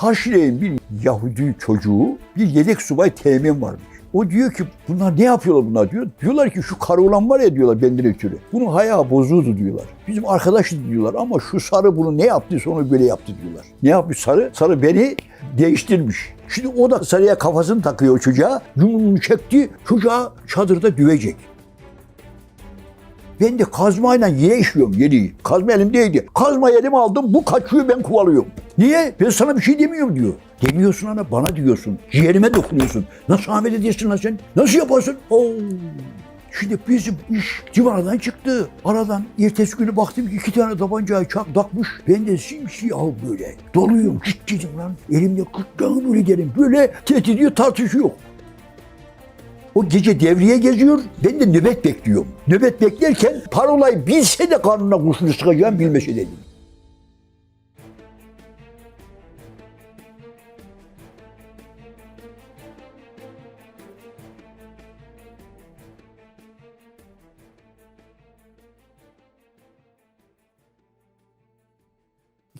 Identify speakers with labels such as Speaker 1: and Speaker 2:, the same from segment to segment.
Speaker 1: Karşılayın bir Yahudi çocuğu, bir yedek subay teğmen varmış. O diyor ki bunlar ne yapıyorlar bunlar diyor. Diyorlar ki şu karı olan var ya diyorlar benden ötürü. Bunun haya bozuldu diyorlar. Bizim arkadaşız diyorlar ama şu sarı bunu ne yaptıysa onu böyle yaptı diyorlar. Ne yapmış sarı? Sarı beni değiştirmiş. Şimdi o da sarıya kafasını takıyor çocuğa. Yumruğunu çekti. Çocuğa çadırda düvecek. Ben de kazmayla yere işliyorum yeri. Kazma elimdeydi. Kazma elime aldım bu kaçıyor ben kovalıyorum. Niye? Ben sana bir şey demiyorum diyor. Demiyorsun ana bana diyorsun. Ciğerime dokunuyorsun. Nasıl Ahmet ediyorsun lan sen? Nasıl yaparsın? Oo. Şimdi bizim iş civaradan çıktı. Aradan ertesi günü baktım ki iki tane tabancayı çak takmış. Ben de simsiyah böyle. Doluyum. Git dedim lan. Elimde kırtlağım öyle derim. Böyle tehdit ediyor tartışıyor. O gece devriye geziyor, ben de nöbet bekliyorum. Nöbet beklerken parolayı bilse de karnına kurşunu sıkacağım bilmese dedim.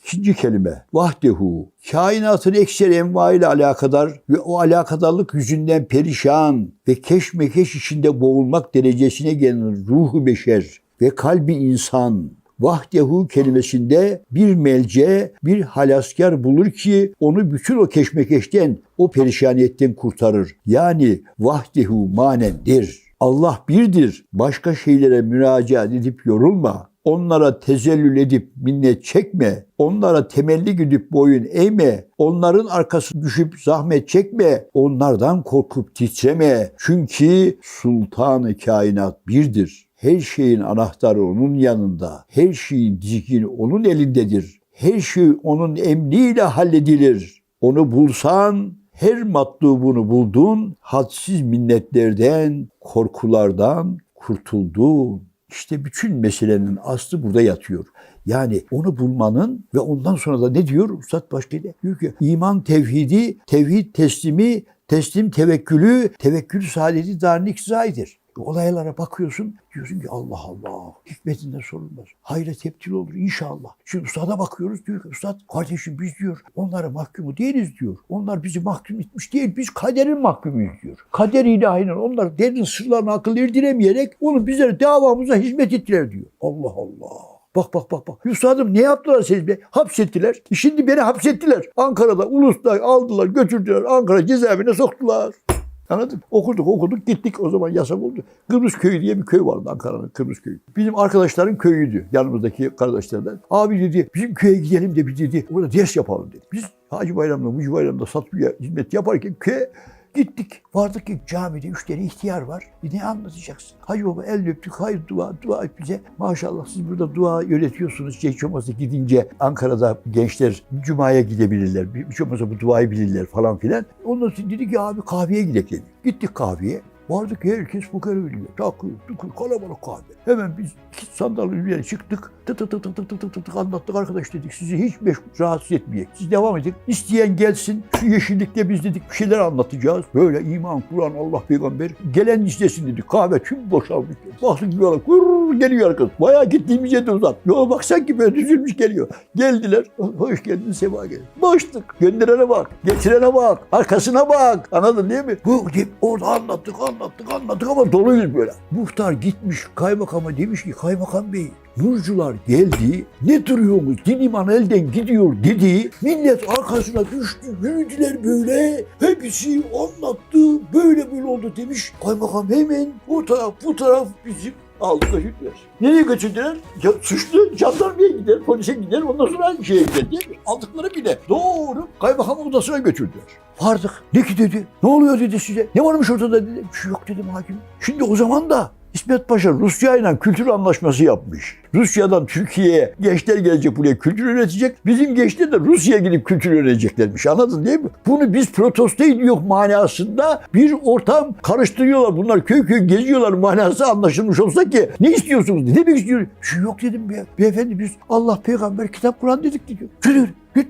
Speaker 1: İkinci kelime vahdehu. Kainatın ekser envaiyle alakadar ve o alakadarlık yüzünden perişan ve keşmekeş içinde boğulmak derecesine gelen ruhu beşer ve kalbi insan vahdehu kelimesinde bir melce, bir halaskar bulur ki onu bütün o keşmekeşten, o perişaniyetten kurtarır. Yani vahdehu manendir. Allah birdir. Başka şeylere müracaat edip yorulma. Onlara tezellül edip minnet çekme. Onlara temelli gidip boyun eğme. Onların arkası düşüp zahmet çekme. Onlardan korkup titreme. Çünkü sultanı kainat birdir. Her şeyin anahtarı onun yanında. Her şeyin dizgini onun elindedir. Her şey onun emriyle halledilir. Onu bulsan her matlubunu buldun, hadsiz minnetlerden, korkulardan kurtuldun. İşte bütün meselenin aslı burada yatıyor. Yani onu bulmanın ve ondan sonra da ne diyor Üstad Başkede? Diyor ki iman tevhidi, tevhid teslimi, teslim tevekkülü, tevekkül saadeti darın ikzaidir. Olaylara bakıyorsun diyorsun ki Allah Allah hikmetinden sorulmaz. Hayra teptil olur inşallah. Şimdi ustada bakıyoruz diyor ki ustad kardeşim biz diyor onlara mahkumu değiliz diyor. Onlar bizi mahkum etmiş değil biz kaderin mahkumuyuz diyor. Kader ilahinin onlar derin sırlarına akıl erdiremeyerek onu bizlere davamıza hizmet ettiler diyor. Allah Allah. Bak bak bak bak. Üstadım ne yaptılar siz be? Hapsettiler. Şimdi beni hapsettiler. Ankara'da, Ulus'ta aldılar, götürdüler. Ankara cezaevine soktular. Anladın mı? Okuduk okuduk gittik o zaman yasak oldu. Kıbrıs Köyü diye bir köy vardı Ankara'nın Kıbrıs Köyü. Bizim arkadaşların köyüydü yanımızdaki kardeşlerden. Abi dedi bizim köye gidelim de bir dedi orada ders yapalım dedi. Biz Hacı Bayram'da Mucur Bayram'da satmaya hizmet yaparken köye Gittik. Vardık ki camide üç tane ihtiyar var. Bir ne anlatacaksın? Hacı baba el öptük. Hayır dua, dua et bize. Maşallah siz burada dua öğretiyorsunuz. Hiç olmazsa gidince Ankara'da gençler Cuma'ya gidebilirler. Hiç olmazsa bu duayı bilirler falan filan. Ondan sonra dedi ki abi kahveye gidelim. dedi. Gittik kahveye. Vardık herkes fukara biliyor. Takır, tukur, kalabalık kahve. Hemen biz iki sandalye yere çıktık. Tık tık tık tık tık tık tık tık tık anlattık arkadaş dedik. Sizi hiç rahatsız etmeyecek. Siz devam edin. İsteyen gelsin. Şu yeşillikte biz dedik bir şeyler anlatacağız. Böyle iman, Kur'an, Allah peygamber. Gelen istesin dedik. Kahve tüm boşalmış. Baktık bir yola geliyor arkadaş. Bayağı gittiğimiz yerde uzak. Yola bak sanki böyle düzülmüş geliyor. Geldiler. Hoş geldin Seba geldin. Baştık. Gönderene bak. Getirene bak. Arkasına bak. Anladın değil mi? Bu orada anlattık anlattık anlattık ama doluyuz böyle. Muhtar gitmiş kaymakama demiş ki kaymakam bey Nurcular geldi, ne duruyorsunuz, din iman elden gidiyor dedi. Millet arkasına düştü, yürüdüler böyle. Hepsi anlattı, böyle böyle oldu demiş. Kaymakam hemen o taraf bu taraf bizim aldı götürdüler. Nereye götürdüler? Ya, suçlu jandarmaya gider, polise gider, ondan sonra şeye gider değil mi? Aldıkları bile doğru kaymakam odasına götürdüler. Vardık. Ne ki dedi? Ne oluyor dedi size? Ne varmış ortada dedi. Bir şey yok dedim hakim. Şimdi o zaman da İsmet Paşa Rusya ile kültür anlaşması yapmış. Rusya'dan Türkiye'ye gençler gelecek buraya kültür öğretecek. Bizim gençler de Rusya'ya gidip kültür öğreneceklermiş. Anladın değil mi? Bunu biz protesto ediyor manasında bir ortam karıştırıyorlar. Bunlar köy köy geziyorlar manası anlaşılmış olsa ki ne istiyorsunuz? Ne demek istiyor? Şu yok dedim be. Beyefendi biz Allah peygamber kitap Kur'an dedik diyor. Şöyle git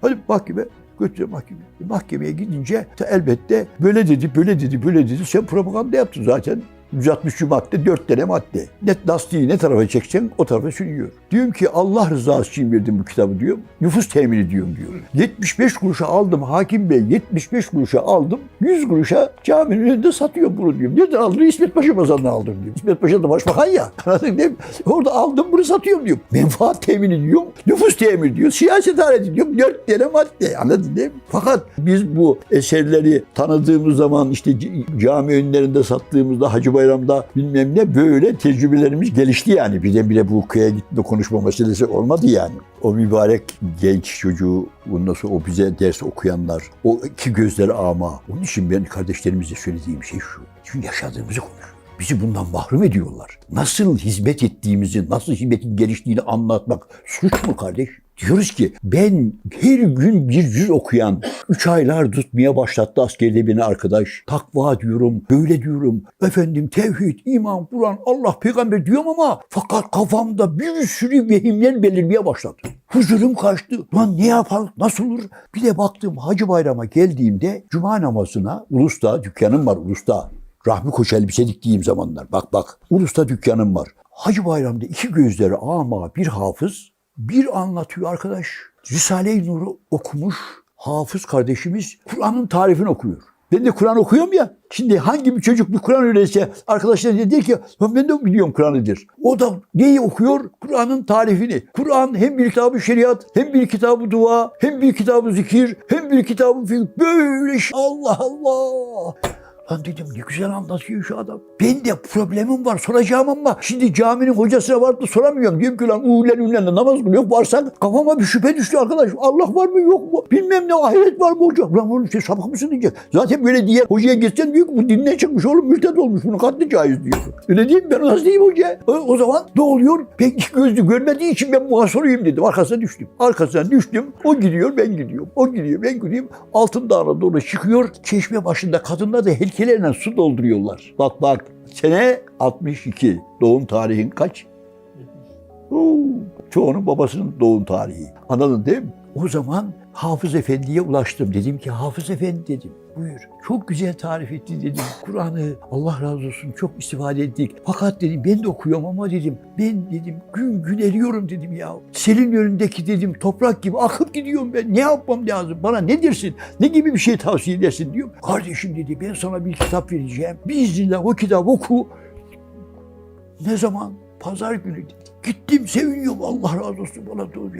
Speaker 1: hadi, mahkeme götürüyor mahkemeye. Mahkemeye gidince elbette böyle dedi, böyle dedi, böyle dedi. Sen propaganda yaptın zaten. 160 madde 4 tane madde. Net lastiği ne tarafa çekeceksin o tarafa sürüyor. Diyorum ki Allah rızası için verdim bu kitabı diyorum. Nüfus temin ediyorum diyor. 75 kuruşa aldım hakim bey 75 kuruşa aldım. 100 kuruşa caminin önünde satıyor bunu diyorum. Nereden aldın? İsmet Paşa pazarından aldım diyor. İsmet Paşa da başbakan ya. Anladın değil? Orada aldım bunu satıyorum diyor. Menfaat temin ediyorum. Nüfus temin ediyor. Siyaset alet ediyorum. 4 tane madde. Anladın değil mi? Fakat biz bu eserleri tanıdığımız zaman işte cami önlerinde sattığımızda Hacı Bayram'da bilmem ne böyle tecrübelerimiz gelişti yani. Birdenbire bu köye gitme konuşma meselesi olmadı yani. O mübarek genç çocuğu bundan sonra o bize ders okuyanlar, o iki gözleri ama. Onun için ben kardeşlerimize söylediğim şey şu. Çünkü yaşadığımızı konuşuyoruz. Bizi bundan mahrum ediyorlar. Nasıl hizmet ettiğimizi, nasıl hizmetin geliştiğini anlatmak suç mu kardeş? Diyoruz ki ben her gün bir cüz okuyan, üç aylar tutmaya başlattı askerde beni arkadaş. Takva diyorum, böyle diyorum. Efendim tevhid, iman, Kur'an, Allah, peygamber diyorum ama fakat kafamda bir sürü vehimler belirmeye başladı. Huzurum kaçtı. Lan ne yapalım, nasıl olur? Bir de baktım Hacı Bayram'a geldiğimde cuma namazına Ulus'ta dükkanım var Ulus'ta. Rahmi Koç elbise diktiğim zamanlar. Bak bak. Ulus'ta dükkanım var. Hacı Bayram'da iki gözleri ama bir hafız bir anlatıyor arkadaş. Risale-i Nur'u okumuş hafız kardeşimiz Kur'an'ın tarifini okuyor. Ben de Kur'an okuyorum ya. Şimdi hangi bir çocuk bir Kur'an öğrense arkadaşlar der ki "Lan ben de biliyorum Kur'an'ıdır. O da neyi okuyor? Kur'an'ın tarifini. Kur'an hem bir kitabı şeriat, hem bir kitabı dua, hem bir kitabı zikir, hem bir kitabı. Böyle şey. Allah Allah. Lan dedim ne güzel anlatıyor şu adam. Ben de problemim var soracağım ama şimdi caminin hocasına varıp da soramıyorum. Diyorum ki lan uğlen uğlen namaz kılıyor. Varsak kafama bir şüphe düştü arkadaş. Allah var mı yok mu? Bilmem ne ahiret var mı hocam? Lan oğlum sen sapık mısın diyecek. Zaten böyle diye hocaya geçsen diyor ki bu dinden çıkmış oğlum mürted olmuş. Bunun katli caiz diyor. Öyle değil mi? Ben nasıl diyeyim hoca? O, o zaman ne oluyor? Ben iki gözlü görmediği için ben buna sorayım dedim. Arkasına düştüm. Arkasına düştüm. O gidiyor ben gidiyorum. O gidiyor ben gidiyorum. Altın Dağı'na doğru çıkıyor. Çeşme başında kadınlar da heykellerle su dolduruyorlar. Bak bak. Sene 62. Doğum tarihin kaç? Oo, çoğunun babasının doğum tarihi. Anladın değil mi? O zaman Hafız Efendi'ye ulaştım. Dedim ki Hafız Efendi dedim. Buyur. Çok güzel tarif etti dedim. Kur'an'ı Allah razı olsun çok istifade ettik. Fakat dedim ben de okuyorum ama dedim ben dedim gün gün eriyorum dedim ya. Selin önündeki dedim toprak gibi akıp gidiyorum ben. Ne yapmam lazım? Bana ne dersin? Ne gibi bir şey tavsiye edersin diyor. Kardeşim dedi ben sana bir kitap vereceğim. Biiznillah o kitabı oku. Ne zaman? Pazar günü. Gittim seviniyorum Allah razı olsun bana doğru.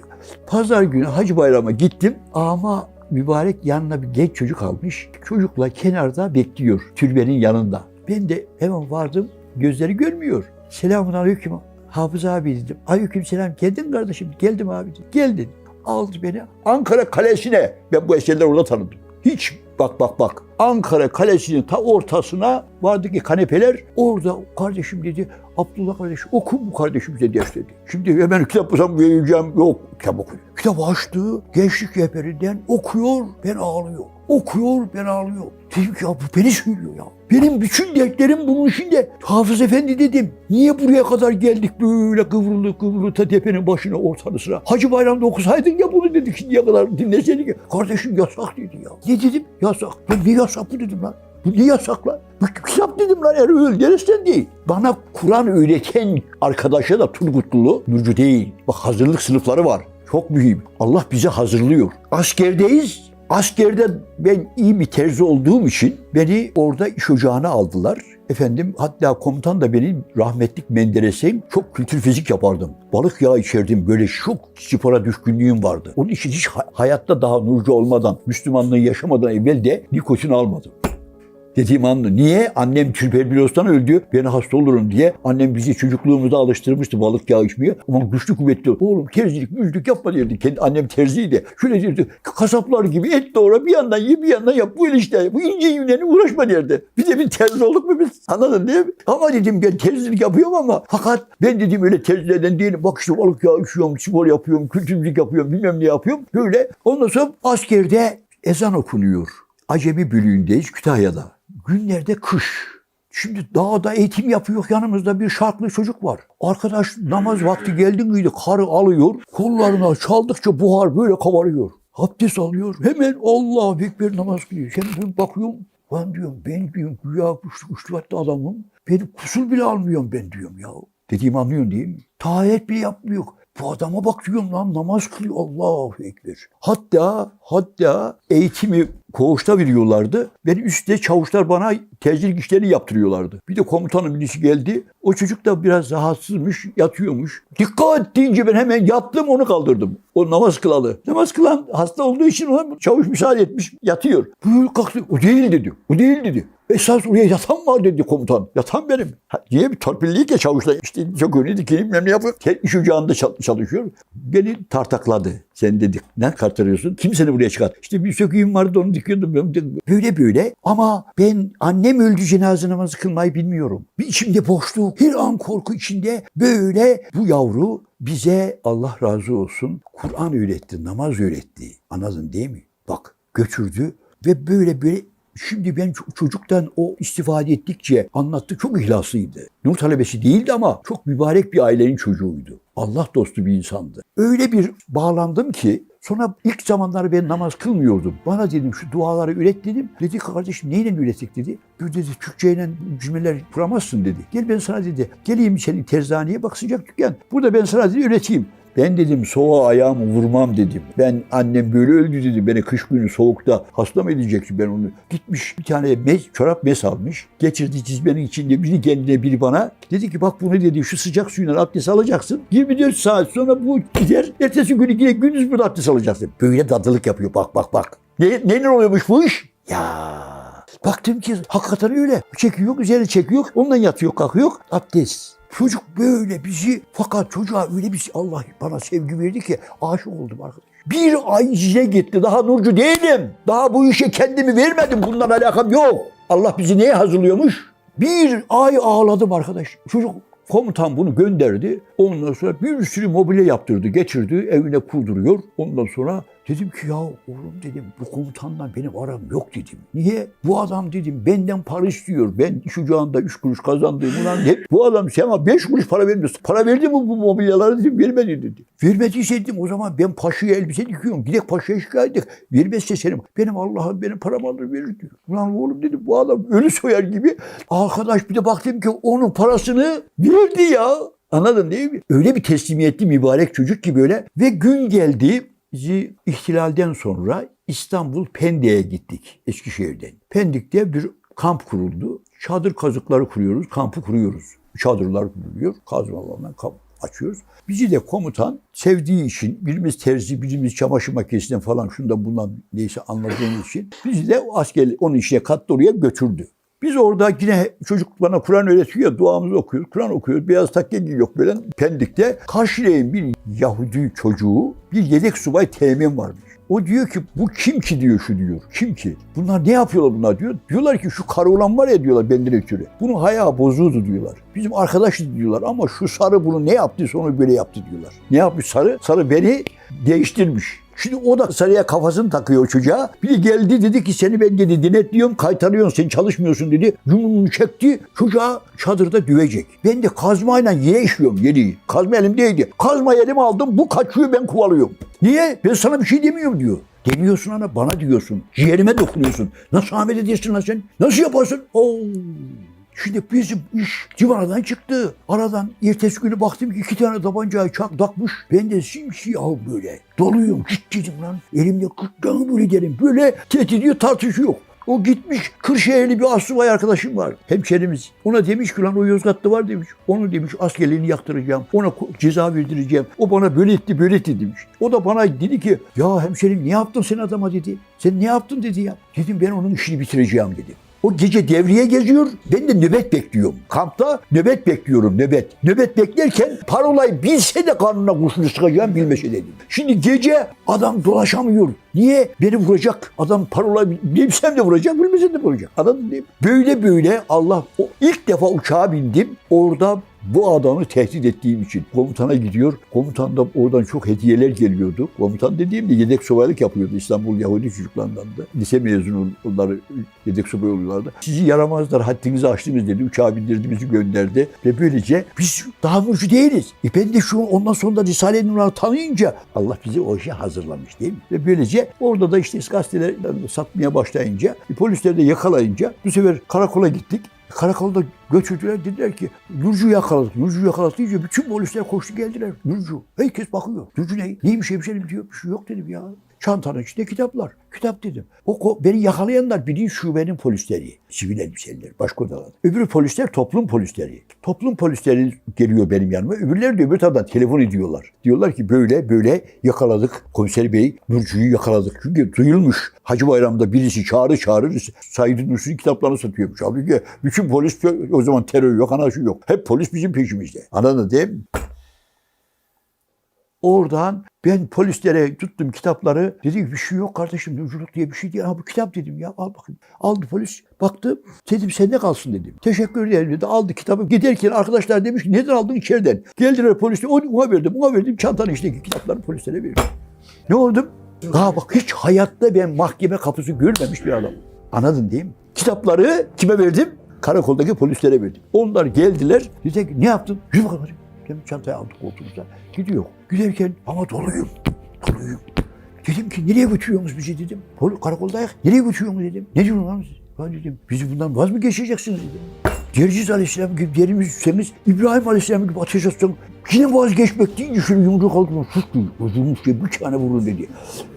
Speaker 1: Pazar günü Hacı Bayram'a gittim ama mübarek yanına bir genç çocuk almış. Çocukla kenarda bekliyor türbenin yanında. Ben de hemen vardım gözleri görmüyor. Selamun aleyküm. Hafız abi dedim. Aleyküm selam. Geldin kardeşim. Geldim abi dedim. Geldin. Aldı beni Ankara Kalesi'ne. Ben bu eserleri orada tanıdım. Hiç bak bak bak. Ankara Kalesi'nin ta ortasına vardı ki kanepeler. Orada kardeşim dedi. Abdullah kardeş oku bu kardeşim bize ders dedi. Şimdi hemen kitap bulsam vereceğim. Yok kitap okuyor. Kitabı açtı. Gençlik rehberinden okuyor. Ben ağlıyorum. Okuyor ben ağlıyorum. Dedim ki ya bu beni söylüyor ya. Benim bütün dertlerim bunun içinde. Hafız Efendi dedim. Niye buraya kadar geldik böyle kıvrılı kıvrılı ta tepenin başına ortanı sıra. Hacı Bayram'da okusaydın ya bunu dedik şimdiye kadar dinleseydik ya. Kardeşim yasak dedi ya. Ne dedim? Yasak. Ya ne yasak bu dedim lan. Bu ne yasak lan? Bu kitap dedim lan eğer öyle dersen değil. Bana Kur'an öğreten arkadaşa da Turgutlulu Nurcu değil. Bak hazırlık sınıfları var. Çok mühim. Allah bizi hazırlıyor. Askerdeyiz. Askerde ben iyi bir terzi olduğum için beni orada iş ocağına aldılar. Efendim hatta komutan da benim rahmetlik Menderes'im çok kültür fizik yapardım. Balık yağı içerdim böyle çok spora düşkünlüğüm vardı. Onun için hiç ha- hayatta daha nurcu olmadan, Müslümanlığı yaşamadan evvel de nikotin almadım. Dediğim anlı. Niye? Annem tüberkülozdan öldü. Ben hasta olurum diye. Annem bizi çocukluğumuzda alıştırmıştı balık yağı içmeye. Ama güçlü kuvvetli. Oğlum terzilik, müzlük yapma derdi. Kendi annem terziydi. Şöyle derdi. Kasaplar gibi et doğra bir yandan ye bir yandan yap. Bu işte bu ince yünlerine uğraşma derdi. Bir de bir terzi olduk mu biz? Anladın değil mi? Ama dedim ben terzilik yapıyorum ama fakat ben dedim öyle terzilerden değilim. Bak işte balık yağı içiyorum, spor yapıyorum, kültürlük yapıyorum, bilmem ne yapıyorum. Böyle. Ondan sonra askerde ezan okunuyor. Acemi bölüğündeyiz Kütahya'da. Günlerde kış. Şimdi dağda eğitim yapıyor yanımızda bir şarklı çocuk var. Arkadaş namaz vakti geldi miydi karı alıyor. Kollarına çaldıkça buhar böyle kabarıyor. Abdest alıyor. Hemen Allah Ekber namaz kılıyor. Şimdi ben bakıyorum. Lan diyorum ben diyorum güya hatta adamım. Beni kusul bile almıyorum ben diyorum ya. Dediğimi anlıyorsun değil mi? Taharet bile yapmıyor. Bu adama bak diyorum lan namaz kılıyor. Allahu Ekber. Hatta hatta eğitimi koğuşta veriyorlardı. Beni üstte çavuşlar bana tecil işlerini yaptırıyorlardı. Bir de komutanın birisi geldi. O çocuk da biraz rahatsızmış, yatıyormuş. Dikkat deyince ben hemen yattım onu kaldırdım. O namaz kılalı. Namaz kılan hasta olduğu için ona çavuş müsaade etmiş yatıyor. Böyle kalktı. O değil dedi. O değil dedi. Esas oraya yatan var dedi komutan. Yatan benim. Ha, niye bir torpillik ya çavuşla işte çok öyle dikilip ne yapıyor. Kendi iş ocağında çal- çalışıyor. Beni tartakladı. Sen dedik ne kartarıyorsun? Kim seni buraya çıkar? İşte bir söküğüm vardı onu dikiyordum. Ben Böyle böyle ama ben annem öldü cenaze namazı kılmayı bilmiyorum. Bir içimde boşluk, her an korku içinde böyle bu yavru bize Allah razı olsun Kur'an öğretti, namaz öğretti. Anladın değil mi? Bak götürdü ve böyle böyle Şimdi ben ço- çocuktan o istifade ettikçe anlattı çok ihlaslıydı. Nur talebesi değildi ama çok mübarek bir ailenin çocuğuydu. Allah dostu bir insandı. Öyle bir bağlandım ki sonra ilk zamanlar ben namaz kılmıyordum. Bana dedim şu duaları üret dedim. Dedi kardeşim neyle ürettik dedi. Bir dedi Türkçeyle cümleler kuramazsın dedi. Gel ben sana dedi geleyim senin terzaneye bak sıcak dükkan. Burada ben sana dedi üreteyim. Ben dedim soğuğa ayağımı vurmam dedim. Ben annem böyle öldü dedi. Beni kış günü soğukta hasta mı edecekti ben onu. Gitmiş bir tane mes, çorap mes almış. Getirdi çizmenin içinde biri kendine biri bana. Dedi ki bak bunu dedi şu sıcak suyla abdest alacaksın. 24 saat sonra bu gider. Ertesi günü yine gündüz burada abdest alacaksın. Böyle dadılık yapıyor bak bak bak. Ne, neler oluyormuş bu iş? Ya Baktım ki hakikaten öyle. Çekiyor, üzeri çekiyor. Ondan yatıyor, kalkıyor. Abdest. Çocuk böyle bizi fakat çocuğa öyle bir Allah bana sevgi verdi ki aşık oldum arkadaş. Bir ay içine gitti. Daha nurcu değilim. Daha bu işe kendimi vermedim. Bundan alakam yok. Allah bizi neye hazırlıyormuş? Bir ay ağladım arkadaş. Çocuk komutan bunu gönderdi. Ondan sonra bir sürü mobilya yaptırdı, getirdi, evine kurduruyor. Ondan sonra dedim ki ya oğlum dedim bu komutanla benim aram yok dedim. Niye? Bu adam dedim benden para istiyor. Ben iş ocağında üç kuruş kazandığım ulan hep bu adam sana beş kuruş para vermiyorsun. Para verdi mi bu mobilyaları dedim vermedi dedi. Vermediyse dedim o zaman ben paşaya elbise dikiyorum. Gidek paşaya şikayet et. Vermezse senin benim Allah'ım benim paramı alır verir diyor. Ulan oğlum dedim bu adam ölü soyar gibi. Arkadaş bir de baktım ki onun parasını verdi ya. Anladın değil mi? Öyle bir teslimiyetli mübarek çocuk ki böyle. Ve gün geldi bizi ihtilalden sonra İstanbul Pendik'e gittik Eskişehir'den. Pendik'te bir kamp kuruldu. Çadır kazıkları kuruyoruz, kampı kuruyoruz. Çadırlar kuruluyor, kazmalarla kamp açıyoruz. Bizi de komutan sevdiği için, birimiz terzi, birimiz çamaşır makinesinden falan şundan bundan neyse anladığımız için bizi de asker onun işine kattı oraya götürdü. Biz orada yine çocuk bana Kur'an öğretiyor duamızı okuyoruz. Kur'an okuyoruz. Beyaz takke yok böyle Pendik'te. Karşılayın bir Yahudi çocuğu bir yedek subay temin varmış. O diyor ki bu kim ki diyor şu diyor. Kim ki? Bunlar ne yapıyorlar bunlar diyor. Diyorlar ki şu karı olan var ya diyorlar benden ötürü. Bunu haya bozuğdu diyorlar. Bizim arkadaşız diyorlar ama şu sarı bunu ne yaptıysa onu böyle yaptı diyorlar. Ne yapmış sarı? Sarı beni değiştirmiş. Şimdi o da sarıya kafasını takıyor çocuğa. Biri geldi dedi ki seni ben dedi denetliyorum kaytarıyorsun sen çalışmıyorsun dedi. Yumruğunu çekti çocuğa çadırda düvecek. Ben de kazmayla yere işiyorum yeri. Kazma elimdeydi. Kazma elime aldım bu kaçıyor ben kovalıyorum. Niye? Ben sana bir şey demiyorum diyor. Demiyorsun ana bana diyorsun. Ciğerime dokunuyorsun. Nasıl Ahmet ediyorsun lan sen? Nasıl yaparsın? Oo. Şimdi bizim iş civaradan çıktı. Aradan ertesi günü baktım ki iki tane tabancayı çak takmış. Ben de simsiyah böyle doluyum. Git dedim lan. Elimde kırklarını böyle derim. Böyle tehdit tartışıyor. O gitmiş Kırşehirli bir asubay arkadaşım var. Hemşerimiz. Ona demiş ki lan o Yozgat'ta var demiş. Onu demiş askerliğini yaktıracağım. Ona ceza verdireceğim. O bana böyle etti böyle etti demiş. O da bana dedi ki ya hemşerim ne yaptın sen adama dedi. Sen ne yaptın dedi ya. Dedim ben onun işini bitireceğim dedi. O gece devriye geziyor. Ben de nöbet bekliyorum. Kampta nöbet bekliyorum nöbet. Nöbet beklerken parolayı bilse de karnına kurşunu sıkacağım bilmese dedim. Şimdi gece adam dolaşamıyor. Niye? Beni vuracak. Adam parolayı bilsem de vuracak, bilmesem de vuracak. Anladın değil? Böyle böyle Allah o ilk defa uçağa bindim. Orada Bu adamı tehdit ettiğim için komutana gidiyor. Komutan da oradan çok hediyeler geliyordu. Komutan dediğimde yedek subaylık yapıyordu. İstanbul Yahudi çocuklarından da. Lise mezunu onları yedek subay oluyorlardı. Sizi yaramazlar haddinizi aştınız dedi. Uçağa bindirdi gönderdi. Ve böylece biz daha mürcü değiliz. E ben de şu ondan sonra da Risale-i Nur'u tanıyınca Allah bizi o işe hazırlamış değil mi? Ve böylece orada da işte gazeteler satmaya başlayınca polisler de yakalayınca bu sefer karakola gittik. Karakolda götürdüler dediler ki Nurcu yakaladık. Nurcu yakaladık deyince bütün polisler koştu geldiler. Nurcu. Herkes bakıyor. Nurcu ne? Neymiş hemşerim diyor. Bir şey yok dedim ya. Çantanın içinde kitaplar. Kitap dedim. O beni yakalayanlar birinci şubenin polisleri. Sivil elbiseliler. Başkodalar. Öbürü polisler toplum polisleri. Toplum polisleri geliyor benim yanıma. Öbürleri de öbür taraftan telefon ediyorlar. Diyorlar ki böyle böyle yakaladık. Komiser Bey Nurcu'yu yakaladık. Çünkü duyulmuş. Hacı Bayram'da birisi çağrı çağırır. Said Nursi'nin kitaplarını satıyormuş. Halbuki bütün polis o zaman terör yok, anarşi yok. Hep polis bizim peşimizde. Anladın değil mi? Oradan ben polislere tuttum kitapları. Dedi ki bir şey yok kardeşim. Nurculuk diye bir şey değil. Ha bu kitap dedim ya al bakayım. Aldı polis. Baktı. Dedim sende kalsın dedim. Teşekkür ederim dedi. Aldı kitabı. Giderken arkadaşlar demiş ki neden aldın içeriden? Geldiler polisle. Ona verdim. Ona verdim. Çantanın içindeki kitapları polislere verdim. Ne oldum? Ha bak hiç hayatta ben mahkeme kapısı görmemiş bir adam. Anladın değil mi? Kitapları kime verdim? Karakoldaki polislere verdim. Onlar geldiler. Dedi ki ne yaptın? Yürü bakalım. Dedim çantayı aldık koltuğumuza. Gidiyor. Giderken ama doluyum. Doluyum. Dedim ki nereye götürüyorsunuz bizi dedim. Pol karakoldayız. Nereye götürüyorsunuz dedim. Ne diyorsun lan siz? Ben dedim bizi bundan vaz mı geçeceksiniz dedim. Cerciz Aleyhisselam gibi derimiz üstseniz İbrahim Aleyhisselam gibi ateş atsan yine vazgeçmek deyince şöyle yumruk aldım. Sus. Vurmuş diye bir tane vurun dedi.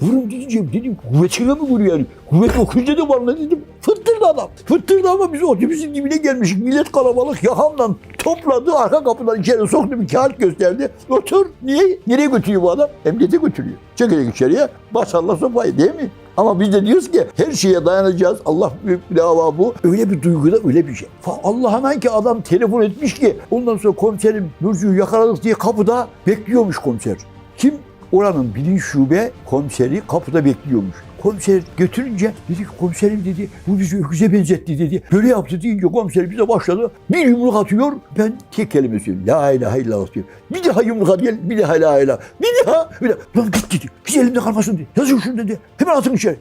Speaker 1: Vurun deyince dedim kuvvetine mi vuruyor yani? Kuvvet okuyunca da var ne dedim. Fıttırdı adam. Fıttırdı ama biz otobüsün dibine gelmişik. Millet kalabalık yakamdan topladı. Arka kapıdan içeri soktu bir kağıt gösterdi. Otur. Niye? Nereye götürüyor bu adam? Emniyete götürüyor. Çekilecek içeriye. Basarla sopayı değil mi? Ama biz de diyoruz ki her şeye dayanacağız. Allah büyük bir dava bu. Öyle bir duyguda öyle bir şey. Fa- Allah'ına ki adam telefon etmiş ki ondan sonra komiserim Nurcu'yu yakaladık diye kapıda bekliyormuş komiser. Kim? Oranın birinci şube komiseri kapıda bekliyormuş. Komiser götürünce dedi ki komiserim dedi bu bizi öküze benzetti dedi. Böyle yaptı deyince komiser bize başladı. Bir yumruk atıyor. Ben tek kelime söylüyorum. La ilahe illallah diyor. Bir daha yumruk at gel. Bir daha la ilahe. Bir daha. Bir daha. Lan git dedi. Hiç elimde kalmasın dedi. Yazın şunu dedi. Hemen atın içeri.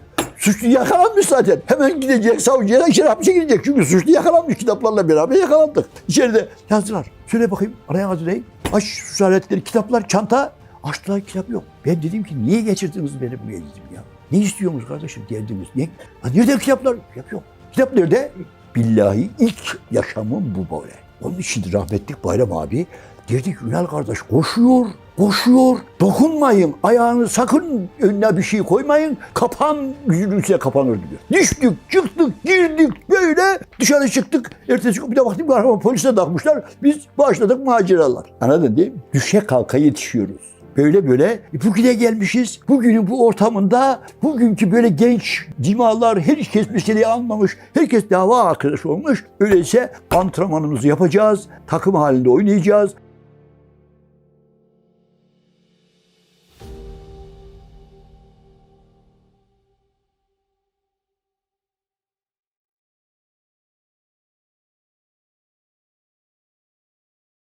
Speaker 1: Suçlu yakalanmış zaten. Hemen gidecek savcıya içeri hapse girecek. Çünkü suçlu yakalanmış kitaplarla beraber yakalandık. İçeride yazdılar. Söyle bakayım adı ne? Aç suç kitaplar, çanta. Açtılar kitap yok. Ben dedim ki niye geçirdiniz beni buraya dedim ya. Ne istiyorsunuz kardeşim geldiniz? Niye? Ha, nerede kitaplar? Kitap yok. Kitap nerede? Billahi ilk yaşamım bu böyle. Onun için rahmetlik Bayram abi derdi ki Ünal kardeş koşuyor, koşuyor. Dokunmayın, ayağını sakın önüne bir şey koymayın. Kapan, yüzünün üstüne kapanır diyor. Düştük, çıktık, girdik böyle dışarı çıktık. Ertesi gün bir de baktım kahraman polise takmışlar. Biz başladık maceralar. Anladın değil mi? Düşe kalka yetişiyoruz. Böyle böyle e, bugüne gelmişiz. Bugünün bu ortamında bugünkü böyle genç cimalar herkes meseleyi anlamış. Herkes dava arkadaş olmuş. Öyleyse antrenmanımızı yapacağız. Takım halinde oynayacağız.